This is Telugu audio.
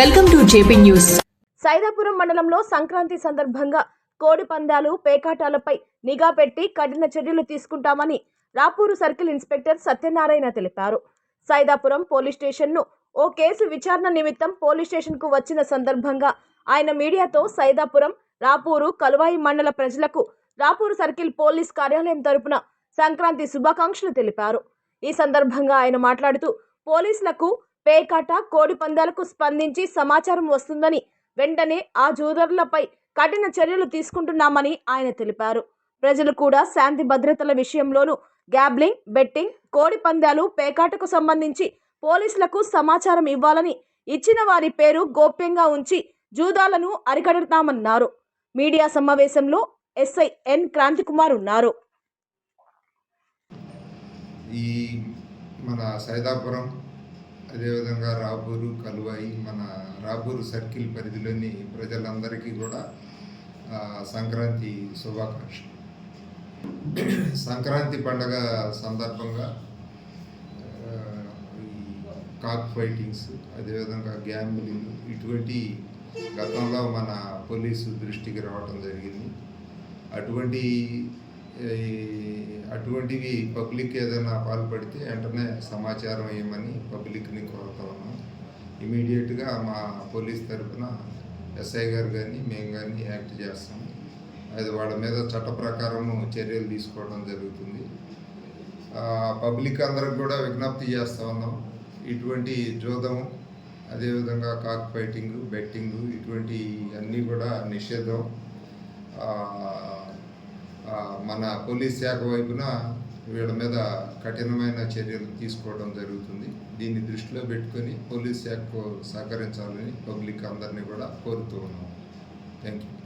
Welcome to JP news. Saidapuram మండలంలో సంక్రాంతి సందర్భంగా కోడి పందాలు పేకాటాలపై నిఘా పెట్టి కఠిన చర్యలు తీసుకుంటామని రాపూరు సర్కిల్ ఇన్స్పెక్టర్ సత్యనారాయణ తెలిపారు. సైదాపురం పోలీస్ స్టేషన్ను ఓ కేసు విచారణ నిమిత్తం పోలీస్ స్టేషన్కు వచ్చిన సందర్భంగా ఆయన మీడియాతో సైదాపురం రాపూరు కలువాయి మండల ప్రజలకు రాపూరు సర్కిల్ పోలీస్ కార్యాలయం తరపున సంక్రాంతి శుభాకాంక్షలు తెలిపారు. ఈ సందర్భంగా ఆయన మాట్లాడుతూ పోలీసులకు పేకాట కోడి పందాలకు స్పందించి సమాచారం వస్తుందని వెంటనే ఆ జూదర్లపై కఠిన చర్యలు తీసుకుంటున్నామని ఆయన తెలిపారు. ప్రజలు కూడా శాంతి భద్రతల విషయంలోనూ గ్యాబ్లింగ్ బెట్టింగ్ కోడి పందాలు పేకాటకు సంబంధించి పోలీసులకు సమాచారం ఇవ్వాలని ఇచ్చిన వారి పేరు గోప్యంగా ఉంచి జూదాలను అరికడతామన్నారు. మీడియా సమావేశంలో ఎస్ఐ ఎన్ క్రాంతికుమార్ ఉన్నారు. ఈ మన సైదాపురం అదేవిధంగా రాపూరు కలువాయి మన రాపూరు సర్కిల్ పరిధిలోని ప్రజలందరికీ కూడా సంక్రాంతి శుభాకాంక్షలు. సంక్రాంతి పండగ సందర్భంగా ఈ కాక్ ఫైటింగ్స్ అదేవిధంగా గ్యాంబ్లింగ్ ఇటువంటి గతంలో మన పోలీసు దృష్టికి రావడం జరిగింది. అటువంటి అటువంటివి పబ్లిక్ ఏదైనా పాల్పడితే వెంటనే సమాచారం ఇవ్వమని పబ్లిక్ని కోరుతా ఉన్నాం. ఇమీడియట్గా మా పోలీస్ తరఫున ఎస్ఐ గారు కానీ మేము కానీ యాక్ట్ చేస్తాం. అది వాళ్ళ మీద చట్ట ప్రకారము చర్యలు తీసుకోవడం జరుగుతుంది. పబ్లిక్ అందరికి కూడా విజ్ఞప్తి చేస్తూ ఉన్నాం. ఇటువంటి జోదం అదేవిధంగా కాక్ ఫైటింగ్ బెట్టింగ్ ఇటువంటి అన్నీ కూడా నిషేధం. మన పోలీస్ శాఖ వైపున వీళ్ళ మీద కఠినమైన చర్యలు తీసుకోవడం జరుగుతుంది. దీన్ని దృష్టిలో పెట్టుకొని పోలీస్ శాఖకు సహకరించాలని పబ్లిక్ అందరినీ కూడా కోరుతూ ఉన్నాం. Thank you